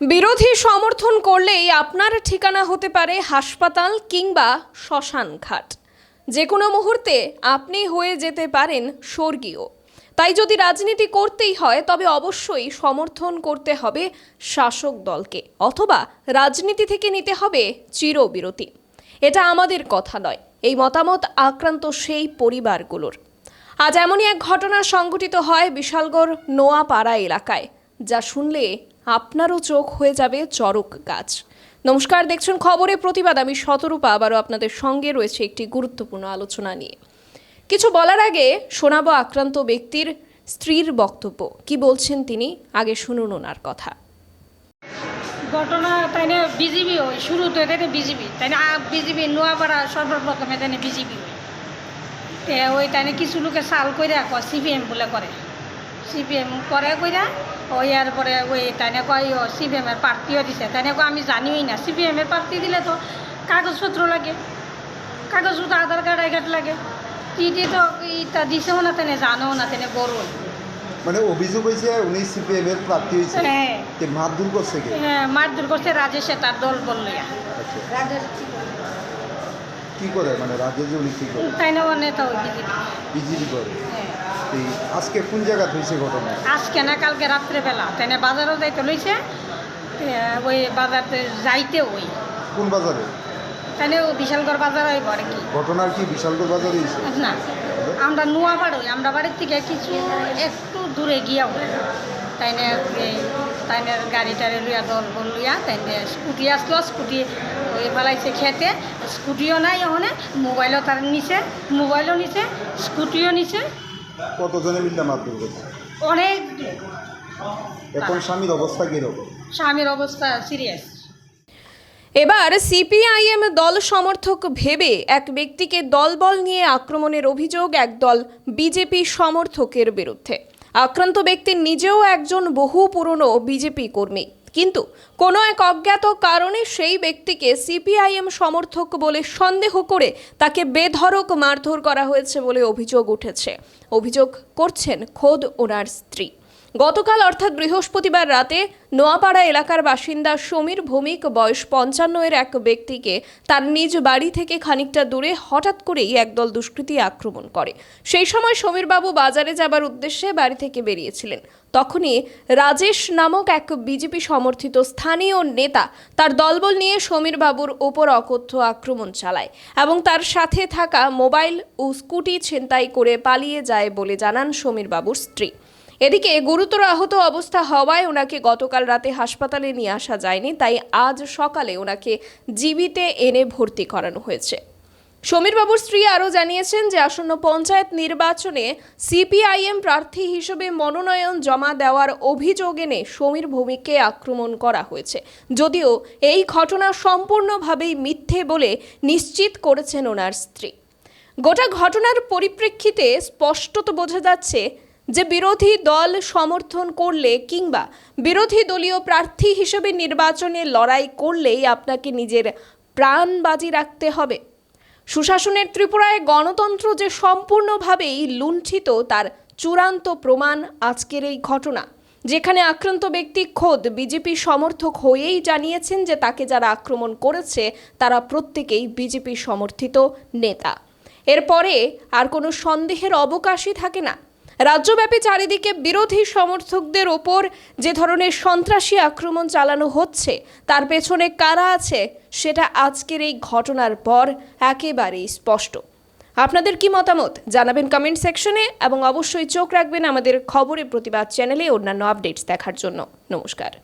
বিরোধী সমর্থন করলেই আপনার ঠিকানা হতে পারে হাসপাতাল কিংবা শ্মশান ঘাট যে কোনো মুহূর্তে আপনি হয়ে যেতে পারেন স্বর্গীয়। তাই যদি রাজনীতি করতেই হয়, তবে অবশ্যই সমর্থন করতে হবে শাসক দলকে, অথবা রাজনীতি থেকে নিতে হবে চিরবিরতি। এটা আমাদের কথা নয়, এই মতামত আক্রান্ত সেই পরিবারগুলোর। আজ এমনই এক ঘটনা সংঘটিত হয় বিশালগড় নোয়াপাড়া এলাকায়, যা শুনলে আপনারও চোখ হয়ে যাবে চরক গাছ। নমস্কার, দেখছেন খবরে প্রতিবাদ। আমি শতরূপা, আবারও আপনাদের সঙ্গে রয়েছে একটি গুরুত্বপূর্ণ আলোচনা নিয়ে। কিছু বলার আগে শোনাবো আক্রান্ত ব্যক্তির স্ত্রীর বক্তব্য। কি বলছেন তিনি? আগে শুনুন ওনার কথা। ঘটনা তাই না বিজেপি ওই শুরুতে তাই বিজেপি তাই না বিজেপি নোয়াপাড়া সর্বপ্রথমে বিজেপি তে ওই তাই কিছু লোকে সাল কয় সিপিএম বলে করে। সিপিএম করে কইরা ওই আর পরে ওই তাই না কয় সিপিএম এর প্রার্থীও দিছে। কয় আমি জানিই না। সিপিএম এর প্রার্থী দিলে তো কাগজপত্র লাগে কাগজপত্র আধার কার্ড আই কার্ড লাগে। ইটি তো ইটা দিছেও না তেনে জানেও না তেনে বড় মানে অভিযোগ হয়েছে উনি সিপিএম এর প্রার্থী হয়েছে হ্যাঁ। তে মারধর করছে কে? হ্যাঁ মারধর করছে রাজেশে তার দল বললিয়া আচ্ছা। কি করে? মানে রাজ্যে যে উনি কি করে? তাই না ও নেতা ওই বিজেপি বিজেপি করে। হ্যাঁ। তো এই আজকে কোন জায়গায় হয়েছে ঘটনা? আজকে না কালকে রাত্রেবেলা। তাই না বাজারও যাইতে লইছে। ওই বাজারতে যাইতে ওই। কোন বাজারে? ও বিশালগড় বাজার হইব আর কি। ঘটনার কি বিশালগড় বাজারে না আমরা নোয়া বাড়ই আমরা বাড়ির থেকে কিছু একটু দূরে গিয়াও তাই না এই তাই না গাড়ি টাড়ি লইয়া দল বল লইয়া তাই স্কুটি আসলো স্কুটি ওই ফেলাইছে খেতে। স্কুটিও নাই ওখানে মোবাইলও তার নিচে মোবাইলও নিচে স্কুটিও নিচে কতজনে মিললে মারধর করছে? অনেক। এখন স্বামীর অবস্থা কীরকম? স্বামীর অবস্থা সিরিয়াস এবার সিপিআইএম দল সমর্থক ভেবে এক ব্যক্তিকে দলবল নিয়ে আক্রমণের অভিযোগ একদল বিজেপি সমর্থকের বিরুদ্ধে। আক্রান্ত ব্যক্তি নিজেও একজন বহু পুরনো বিজেপি কর্মী। কিন্তু কোনো এক অজ্ঞাত কারণে সেই ব্যক্তিকে সিপিআইএম সমর্থক বলে সন্দেহ করে তাকে বেধরক মারধর করা হয়েছে বলে অভিযোগ উঠেছে। অভিযোগ করছেন খোদ ওনার স্ত্রী। গতকাল অর্থাৎ বৃহস্পতিবার রাতে নোয়াপাড়া এলাকার বাসিন্দা সমীর ভৌমিক, বয়স পঞ্চান্ন এর এক ব্যক্তিকে তার নিজ বাড়ি থেকে খানিকটা দূরে হঠাৎ করেই একদল দুষ্কৃতী আক্রমণ করে। সেই সময় সমীরবাবু বাজারে যাবার উদ্দেশ্যে বাড়ি থেকে বেরিয়েছিলেন। তখনই রাজেশ নামক এক বিজেপি সমর্থিত স্থানীয় নেতা তার দলবল নিয়ে সমীর বাবুর ওপর অকথ্য আক্রমণ চালায় এবং তার সাথে থাকা মোবাইল ও স্কুটি ছিনতাই করে পালিয়ে যায় বলে জানান সমীর বাবুর স্ত্রী। এদিকে গুরুতর আহত অবস্থা হওয়ায় ওনাকে গতকাল রাতে হাসপাতালে নিয়ে আসা যায়নি, তাই আজ সকালে ওনাকে জীবিতে এনে ভর্তি করানো হয়েছে। সমীরবাবুর স্ত্রী আরও জানিয়েছেন যে আসন্ন পঞ্চায়েত নির্বাচনে সিপিআইএম প্রার্থী হিসেবে মনোনয়ন জমা দেওয়ার অভিযোগ এনে সমীর ভৌমিককে আক্রমণ করা হয়েছে। যদিও এই ঘটনা সম্পূর্ণভাবেই মিথ্যে বলে নিশ্চিত করেছেন ওনার স্ত্রী। গোটা ঘটনার পরিপ্রেক্ষিতে স্পষ্টত বোঝা যাচ্ছে যে বিরোধী দল সমর্থন করলে কিংবা বিরোধী দলীয় প্রার্থী হিসেবে নির্বাচনে লড়াই করলেই আপনাকে নিজের প্রাণ বাজি রাখতে হবে। সুশাসনের ত্রিপুরায় গণতন্ত্র যে সম্পূর্ণভাবেই লুণ্ঠিত, তার চূড়ান্ত প্রমাণ আজকের এই ঘটনা, যেখানে আক্রান্ত ব্যক্তি খোদ বিজেপি সমর্থক হয়েই জানিয়েছেন যে তাকে যারা আক্রমণ করেছে, তারা প্রত্যেকেই বিজেপি সমর্থিত নেতা। এরপরে আর কোনো সন্দেহের অবকাশই থাকে না। রাজ্যব্যাপী চারিদিকে বিরোধী সমর্থকদের ওপর যে ধরনের সন্ত্রাসী আক্রমণ চালানো হচ্ছে, তার পেছনে কারা আছে, সেটা আজকের এই ঘটনার পর একেবারেই স্পষ্ট। আপনাদের কি মতামত? জানাবেন কমেন্ট সেকশনে এবং অবশ্যই চোখ রাখবেন আমাদের খবরের প্রতিবাদ চ্যানেলে অন্যান্য আপডেটস দেখার জন্য। নমস্কার।